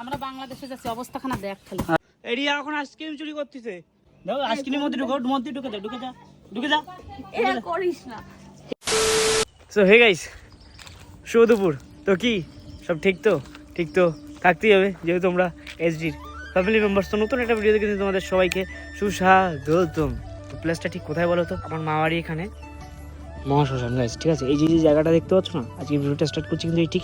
আমরা বাংলাদেশে যাচ্ছি অবস্থাখানা দেখ খালি। এরিয়া এখন আইসক্রিম চুরি করতেছে। দেখো আইসক্রিমের মধ্যে ঢুকে মধ্যে ঢুকে যা ঢুকে যা ঢুকে যা। এটা করিস না। সো হে গাইস শুভ দুপুর তো কি? সব ঠিক তো? ঠিক তো? থাকতেই হবে যেহেতু আমরা এসডির ফ্যামিলি মেম্বার্স তো নতুন একটা ভিডিও দেখে তোমাদের সবাইকে। সুস্বাগতম প্লেসটা ঠিক কোথায় বলো তো? আমার মামারি এখানে। মহাশ্মশান গাইস ঠিক আছে? এই যে যে জায়গাটা দেখতে পাচ্ছ না? আজকে ভিডিওটা স্টার্ট করছি কিন্তু এই ঠিক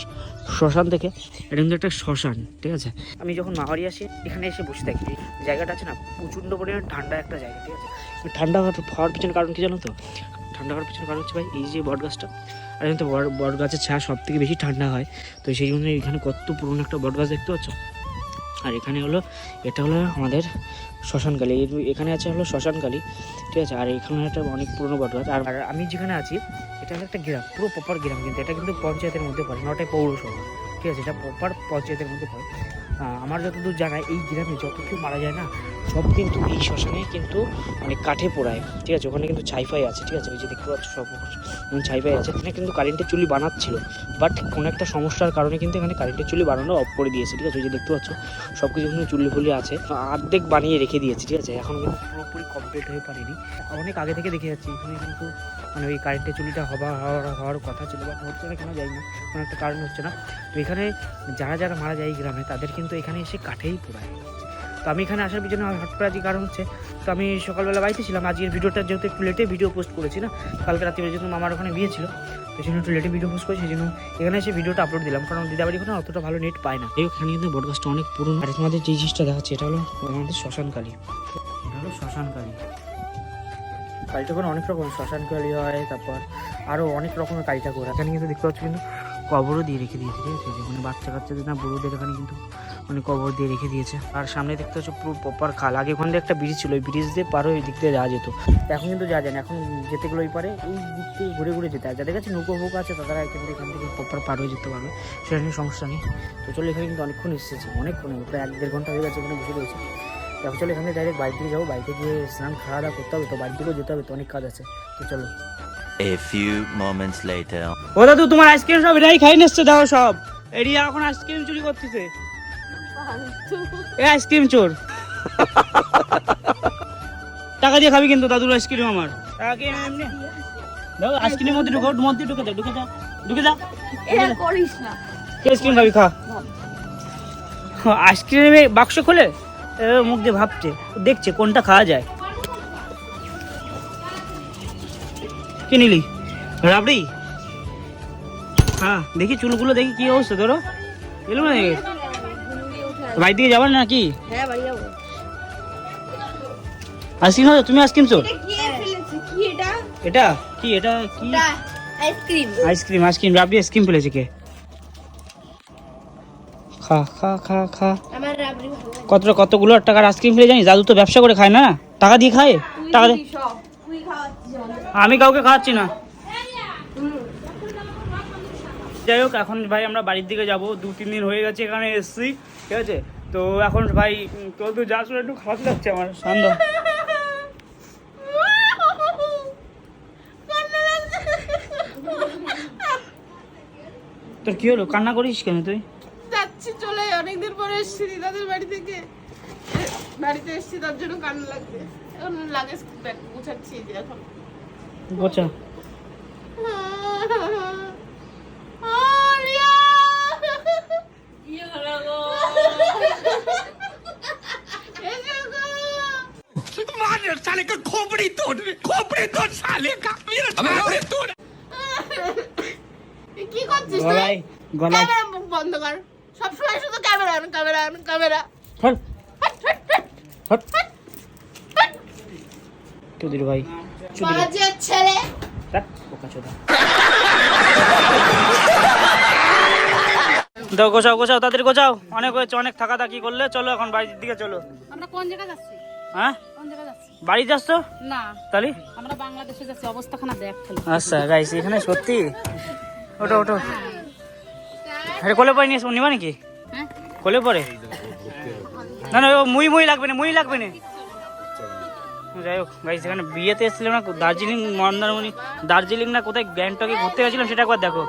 শ্মশান থেকে। এটা কিন্তু একটা শ্মশান, ঠিক আছে? আমি যখন মাওয়ারি আসি, এখানে এসে বসে থাকি। জায়গাটা আছে না, প্রচণ্ড পরিমাণে ঠান্ডা একটা জায়গা, ঠিক আছে? ঠান্ডা হওয়ার- পিছনে কারণ কি জানো তো? ঠান্ডা হওয়ার পিছনে কারণ হচ্ছে ভাই, এই যে বট গাছটা, আর কিন্তু বট বট গাছের ছায়া সব থেকে বেশি ঠান্ডা হয়। তো সেই জন্য এখানে কত পুরনো একটা বট গাছ দেখতে পাচ্ছ? আর এখানে হলো, এটা হলো আমাদের শ্মশানকালী। এখানে আছে হলো শ্মশানকালী, ঠিক আছে? আর এখানে একটা অনেক পুরনো বটগাছ। আর আমি যেখানে আছি, এটা হলো একটা গ্রাম, পুরো প্রপার গ্রাম কিন্তু, এটা কিন্তু পঞ্চায়েতের মধ্যে পড়ে নটাই পৌরসভা, ঠিক আছে? এটা প্রপার পঞ্চায়েতের মধ্যে পড়ে। আমার যতদূর জানা, এই গ্রামে যত কেউ মারা যায় না, সব কিন্তু এই শ্মশানে কিন্তু মানে কাঠে পোড়ায়, ঠিক আছে? ওখানে কিন্তু ছাইফাই আছে, ঠিক আছে? ওই যে দেখতে পাচ্ছ সব ছাইফাই আছে। এখানে কিন্তু কারেন্টের চুলি বানাচ্ছিল বাট কোনো একটা সমস্যার কারণে কিন্তু এখানে কারেন্টের চুলি বানানো অফ করে দিয়েছে, ঠিক আছে? ওই যে দেখতে পাচ্ছ সব কিছু এখানে চুল্লি ফুলি আছে। অর্ধেক বানিয়ে রেখে দিয়েছে, ঠিক আছে? এখন কিন্তু পুরোপুরি কমপ্লিট হয়ে পারেনি। অনেক আগে থেকে দেখে যাচ্ছি, এখানে কিন্তু মানে ওই কারেন্টের চুলিটা হওয়া হওয়ার হওয়ার কথা ছিল বাট হচ্ছে না কেন, যাই না, কোনো একটা কারণ হচ্ছে না। তো এখানে যারা যারা মারা যায় গ্রামে, তাদের কিন্তু এখানে এসে কাঠেই পোড়ায়। তো আমি এখানে আসার পিছনে হট করে আজকে কারণ হচ্ছে তো আমি সকালবেলা বাড়িতে ছিলাম আজকের ভিডিওটা যেহেতু একটু লেটে ভিডিও পোস্ট করেছি না কালকে রাত্রে যেহেতু মামার ওখানে বিয়ে ছিল সেই জন্য একটু লেটে ভিডিও পোস্ট করেছি সেই জন্য এখানে এসে ভিডিওটা আপলোড দিলাম কারণ দিদাবাড়ি ওখানে অতটা ভালো নেট পায় না। এই ওখানে কিন্তু বটগাছটা অনেক পুরনো। আর তোমাদের যে জিনিসটা দেখাচ্ছে এটা হলো আমাদের শ্মশানকালী এটা হলো শ্মশানকালী কালীটা ওখানে অনেক রকম শ্মশানকালী হয় তারপর আরও অনেক রকমের কালী ঠাকুর এখানে কিন্তু দেখতে পাচ্ছি কিন্তু কবরও দিয়ে রেখে দিয়েছে ঠিক আছে? যেখানে বাচ্চা কাচ্চাদের না বুড়োদের এখানে কিন্তু মানে কবর দিয়ে রেখে দিয়েছে। আর সামনে দেখতে পাচ্ছ পুরো প্রপার খাল। আগে ওখান দিয়ে একটা ব্রিজ ছিল ওই ব্রিজ দিয়ে পারো ওই দিক দিয়ে যাওয়া যেত। এখন কিন্তু যাওয়া যায় না এখন যেতে গেলে ওই পারে এই দিক থেকে ঘুরে ঘুরে যেতে হয়। যাদের কাছে নৌকো ফৌকো আছে তারা এখান থেকে এখান থেকে প্রপার পার হয়ে যেতে পারবে। সেটা নিয়ে সমস্যা নেই। তো চলো এখানে কিন্তু অনেকক্ষণ এসেছে অনেকক্ষণ প্রায় এক দেড় ঘণ্টা হয়ে গেছে এখানে বসে রয়েছে। তো চলো এখানে ডাইরেক্ট বাড়ি থেকে যাব। বাড়িতে গিয়ে স্নান খাওয়া দাওয়া করতে হবে তো বাড়ি থেকেও যেতে হবে তো অনেক কাজ আছে। তো চলো। A few moments later. ও দাদু তোমার আইসক্রিম সব এটাই খাই নিচ্ছে দাও সব। এরিয়া এখন আইসক্রিম চুরি করতেছে। এ আইসক্রিম চোর। টাকা দিয়ে খাবি কিন্তু দাদুর আইসক্রিম আমার। টাকা এমনি দাও আইসক্রিমের মধ্যে ঢুকে মধ্যে ঢুকে যা ঢুকে যা ঢুকে যা। করিস না। আইসক্রিম খাবি খা। আইসক্রিমে বাক্স খোলে? মুখ দিয়ে ভাবছে দেখছে কোনটা খাওয়া যায়। কি নিলি? রাবড়ি? হ্যাঁ দেখি চুলগুলো দেখি কি অবস্থা ধরো। এলো না বাড়ি থেকে যাবার নাকি? হ্যাঁ বাড়ি যাব। আইসক্রিম খাবে? তুমি আইসক্রিম চোর? এটা কি এটা? কি ice cream. Ice cream ice cream rabri ice cream ফেলেছে কে? খা খা খা খা। কতটা কতগুলো টাকার আইসক্রিম ফেলে জানিস? দাদু তো ব্যবসা করে খায় না? টাকা দিয়ে খায়? টাকা। আমি কাউকে খাওয়াচ্ছি না। যাই হোক এখন ভাই আমরা বাড়ির দিকে যাব। দু তিন দিন হয়ে গেছে এখানে এসছি ঠিক আছে? তো এখন ভাই তোর তো যাস না, একটু খারাপ লাগছে আমার। সান্দ তোর কি হলো? কান্না করিস কেন তুই? যাচ্ছি চলে অনেকদিন পরে এসেছি দিদাদের বাড়ি থেকে। বাড়িতে এসেছি তার জন্য কান্না লাগছে। এখন লাগেজ ব্যাগ গুছাচ্ছি যে এখন। বোঝা এ কি করছিস তুই? গলায় গলায়। ক্যামেরা মুখ বন্ধ কর। সবসময় শুধু ক্যামেরা আন ক্যামেরা আন ক্যামেরা। হট। হট চৌধুরী ভাই চৌধুরী ছেলে। ধ্যাৎ, বোকাচোদা। দাও গোছাও গোছাও তাদের গোছাও। অনেক হয়েছে অনেক থাকা থাকি করলে চলো এখন বাড়ির দিকে চলো। আমরা কোন জায়গায় যাচ্ছি? হ্যাঁ? কোন জায়গায় যাচ্ছি? বাড়ি যাচ্ছ না। তাহলে? আমরা বাংলাদেশে যাচ্ছি অবস্থাখানা দেখ আচ্ছা গাইস এখানে সত্যি? ওটো ওটো আরে কোলে পরে নিয়ে নিবা নাকি? হ্যাঁ? কোলে পরে না না ও মুই মুই লাগবে না মুই লাগবে না। যাই হোক গাইস এখানে বিয়েতে এসেছিলাম না দার্জিলিং মন্দারমণি দার্জিলিং না কোথায় গ্যাংটকে ঘুরতে গেছিলাম সেটা একবার দেখো।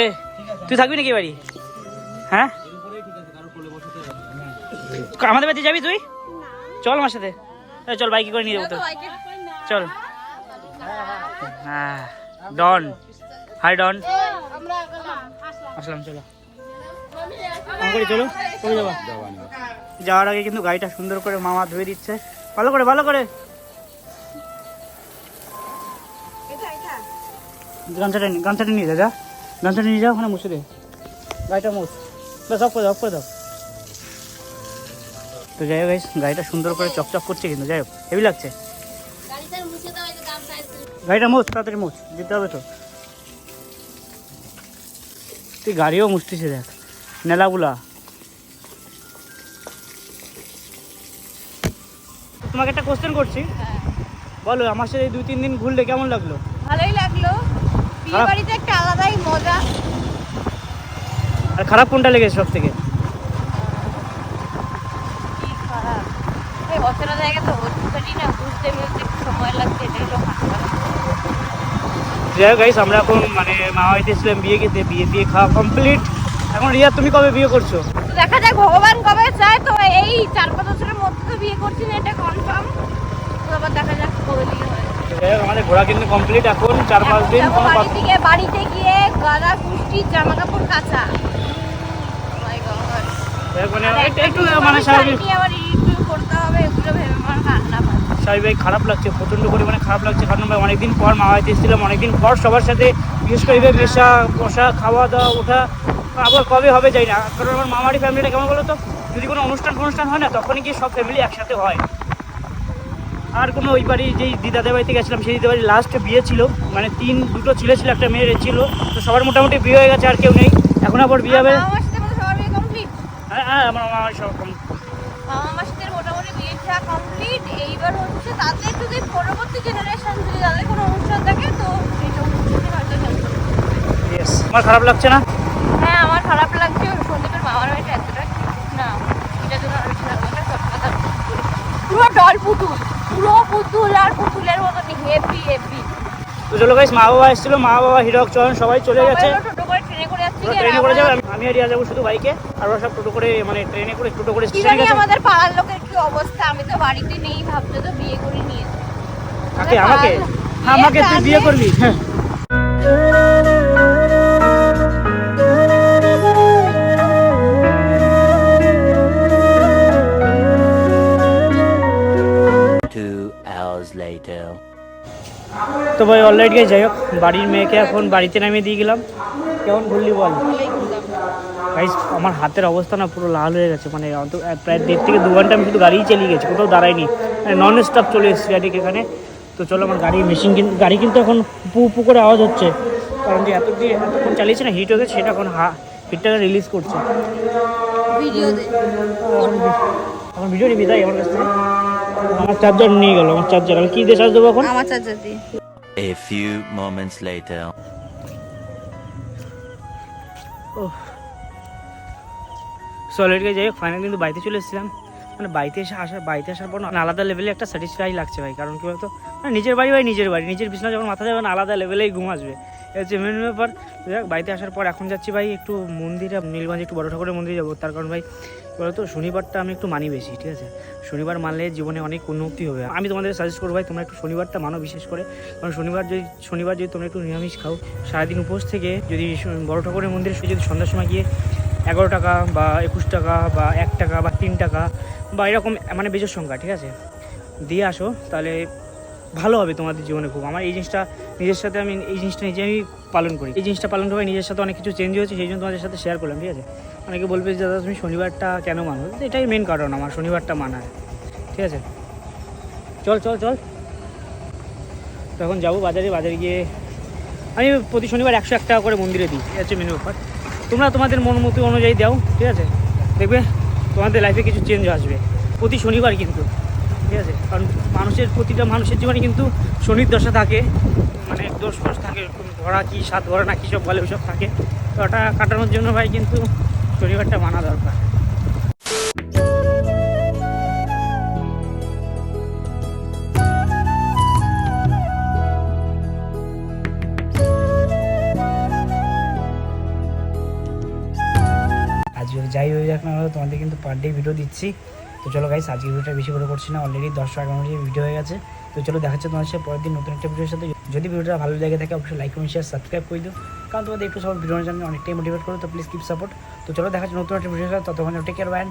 এ তুই থাকবি নাকি বাড়ি? হ্যাঁ? আমাদের বাড়িতে যাবি তুই? চল আমার সাথে। চল বাইকে করে নিয়ে যাব তো। চল হ্যাঁ ডন। হাই ডন। আসলাম চলো। ফোন করে চলো। চলে যাবা। যাওয়ার আগে কিন্তু গাড়িটা সুন্দর করে মামা ধুয়ে দিচ্ছে। ভালো করে ভালো করে। গামছাটা গামছাটা নিয়ে যা যা। গামছাটা নিয়ে যাও ওখানে মুছে দে। গাড়িটা মুছ। অফ করে দাও করে দাও। তো যাই হোক গাড়িটা সুন্দর করে চকচক করছে কিন্তু যাই হোক হেভি লাগছে। গাড়িটা মুছ তাড়াতাড়ি মুছ যেতে হবে তো। তুই গাড়িও মুছতেছে দেখ নেলাগুলা। তোমাকে একটা কোশ্চেন করছি। বলো আমার সাথে দুই তিন দিন ঘুরলে কেমন লাগল? ভালোই লাগল। বিয়ে বাড়িতে একটা আলাদাই মজা। আর খারাপ কোনটা লেগেছে সব থেকে কি খারাপ অচেনা জায়গা তো বুঝতে পারি না বুঝতে বুঝতে একটু সময় লাগছে হলো যাই হোক গাইস আমরা এখন মানে মা বাড়িতে এসেছিলাম বিয়ে খেতে বিয়ে দিয়ে খাওয়া কমপ্লিট এখন রিয়া তুমি কবে বিয়ে করছ? দেখা যাক ভগবান কবে চায় তো এই চার পাঁচ বছরের মধ্যে তো বিয়ে করছি না এটা কনফার্ম তো আবার দেখা যাক কবে বিয়ে হয়। আমাদের ঘোরা কিন্তু কমপ্লিট এখন চার পাঁচ দিন যাব কোনো বাড়ি কথা- থেকে বাড়িতে গিয়ে গাদা কুষ্টি জামা কাপড় কাচা মানে একটু মানে স্বাভাবিক হয়নি, আবার রিভিউ করতে হবে এগুলো ভেবে আমার পাচ্ছে স্বাভাবিক খারাপ লাগছে প্রচণ্ড পরিমাণে খারাপ লাগছে। কারণ ভাই অনেকদিন পর মা বাড়িতে এসেছিলাম অনেকদিন পর সবার সাথে বিশেষ করে এইভাবে মেশা বসা খাওয়া দাওয়া ওঠা আবার কবে হবে যাই না। কারণ আমার মামারি ফ্যামিলিটা কেমন বলো তো? যদি কোনো অনুষ্ঠান ফনুষ্ঠান হয় না তখনই গিয়ে সব ফ্যামিলি একসাথে হয়। আর কোনো ওই বাড়ি যেই দিদাদের বাড়িতে গেছিলাম সেই দিদার বাড়ি লাস্ট বিয়ে ছিল। মানে তিন দুটো ছেলে ছিল একটা মেয়ের ছিল। তো সবার মোটামুটি বিয়ে হয়ে গেছে আর কেউ নেই। এখন আবার বিয়ে হবে? কমপ্লিট হ্যাঁ হ্যাঁ আমার মামা সব কমপ্লিট এইবার হচ্ছে তাদের যদি পরবর্তী জেনারেশন যদি তাদের কোনো অনুষ্ঠান থাকে তো অনুষ্ঠানে হয়তো আমার খারাপ লাগছে না? হ্যাঁ আমার খারাপ লাগছে। সন্দীপের মামার বাড়িটা এতটা না। জন্য বলি। পুরো ডল পুতুল। পুরো পুতুল আর পুতুলের মতন হেভি হেভি তো চলো গাইস মা বাবা এসেছিল। মা বাবা হিরক সবাই চলে গেছে। টোটো করে ট্রেনে করে যাচ্ছি ট্রেনে করে যাবে। আমি- আমি আর রিয়া যাব শুধু বাইকে আর ওরা সব টোটো করে মানে ট্রেনে করে টোটো করে আমাদের পাড়ার লোকের কি অবস্থা আমি তো বাড়িতে নেই ভাবতে তো বিয়ে করে নিয়েছে কাকে আমাকে। হ্যাঁ আমাকে তুই বিয়ে করবি। হ্যাঁ. তো ভাই অলরাইট গেছে যাই হোক বাড়ির মেয়েকে এখন বাড়িতে নামিয়ে দিয়ে গেলাম। কেমন ঘুরলি বল? গাইস আমার হাতের অবস্থা না পুরো লাল হয়ে গেছে। মানে প্রায় দেড় থেকে দু ঘণ্টা আমি শুধু গাড়িই চালিয়ে গেছি কোথাও দাঁড়াইনি। নন স্টপ চলে এসেছি গাড়িকে এখানে। তো চলো আমার গাড়ি মেশিন কিন্তু গাড়ি কিন্তু এখন পু পু করে আওয়াজ হচ্ছে। কারণ যে এত দিয়ে এতক্ষণ চালিয়েছে না হিট হয়ে গেছে সেটা এখন হা হিটটাকে রিলিজ করছে। ভিডিও এখন ভিডিও নিবি তাই আমার কাছ থেকে? আমার চার্জার নিয়ে গেল আমার চার্জার আমি কী দিয়ে চার্জ দেবো এখন? আমার চার্জার দিয়ে। A few moments later. সলিডকে যাই হোক ফাইনাল কিন্তু বাড়িতে চলে এসেছিলাম। মানে বাড়িতে এসে আসার বাড়িতে আসার পর না আলাদা লেভেলে একটা স্যাটিসফাই লাগছে ভাই। কারণ কি বলতো? মানে নিজের বাড়ি ভাই নিজের বাড়ি। নিজের বিছনা যখন মাথা যাবে না আলাদা লেভেলেই ঘুম আসবে। হচ্ছে মেন ব্যাপার। হোক, বাড়িতে আসার পর এখন যাচ্ছি ভাই একটু মন্দিরে নীলগঞ্জ একটু বড় ঠাকুরের মন্দিরে যাব। তার কারণ ভাই বলতো? শনিবারটা আমি একটু মানি বেশি ঠিক আছে? শনিবার মানলে জীবনে অনেক উন্নতি হবে। আমি তোমাদের সাজেস্ট করব ভাই তোমরা একটু শনিবারটা মানো বিশেষ করে। কারণ শনিবার যদি শনিবার যদি তোমরা একটু নিরামিষ খাও সারাদিন উপোস থেকে যদি বড় ঠাকুরের মন্দিরে যদি সন্ধ্যার সময় গিয়ে এগারো টাকা বা একুশ টাকা বা এক টাকা বা তিন টাকা বা এরকম মানে বেজোর সংখ্যা, ঠিক আছে? দিয়ে আসো, তাহলে ভালো হবে তোমাদের জীবনে খুব। আমার এই জিনিসটা নিজের সাথে আমি, এই জিনিসটা নিজে আমি পালন করি। এই জিনিসটা পালন করে নিজের সাথে অনেক কিছু চেঞ্জ হয়েছে, সেই জন্য তোমাদের সাথে শেয়ার করলাম, ঠিক আছে? অনেকে বলবে যে, দাদা, তুমি শনিবারটা কেন মানো? এটাই মেন কারণ আমার, শনিবারটা মানার, ঠিক আছে? চল চল চল। তখন যাব বাজারে বাজারে গিয়ে আমি প্রতি শনিবার একশো এক টাকা করে মন্দিরে দিই, এই হচ্ছে মেনু ব্যাপার। তোমরা তোমাদের মন মতো অনুযায়ী দাও, ঠিক আছে? দেখবে তোমাদের লাইফে কিছু চেঞ্জ আসবে। প্রতি শনিবার কিন্তু, ঠিক আছে? কারণ মানুষের, প্রতিটা মানুষের জীবনে কিন্তু শনির দশা থাকে মানে দোষ ফোষ থাকে ধরা কী, সাত ধরা না কী সব বলে, ওসব থাকে। তো ওটা কাটানোর জন্য ভাই কিন্তু শনিবারটা মানা দরকার। যাই হয়ে যাক না তোমাদের কিন্তু পার ডে ভিডিও দিচ্ছি। তো চলো গাইস আজকে ভিডিওটা বেশি করে করছি না অলরেডি দশটা এগারো মিনিট ভিডিও হয়ে গেছে। তো চলো দেখা যাচ্ছে তোমার সাথে পরের দিন নতুন একটা ভিডিওর সাথে। যদি ভিডিওটা ভালো লেগে থাকে, অবশ্যই লাইক কমেন্ট শেয়ার সাবস্ক্রাইব করে দিও। কারণ তোমাদের একটু সব ভিডিওর জন্য অনেকটাই মোটিভেট করো, তো প্লিজ কিপ সাপোর্ট তো চলো দেখা যাচ্ছে নতুন একটা ভিডিও সাথে, ততক্ষণ টেক কেয়ার ব্যান্ড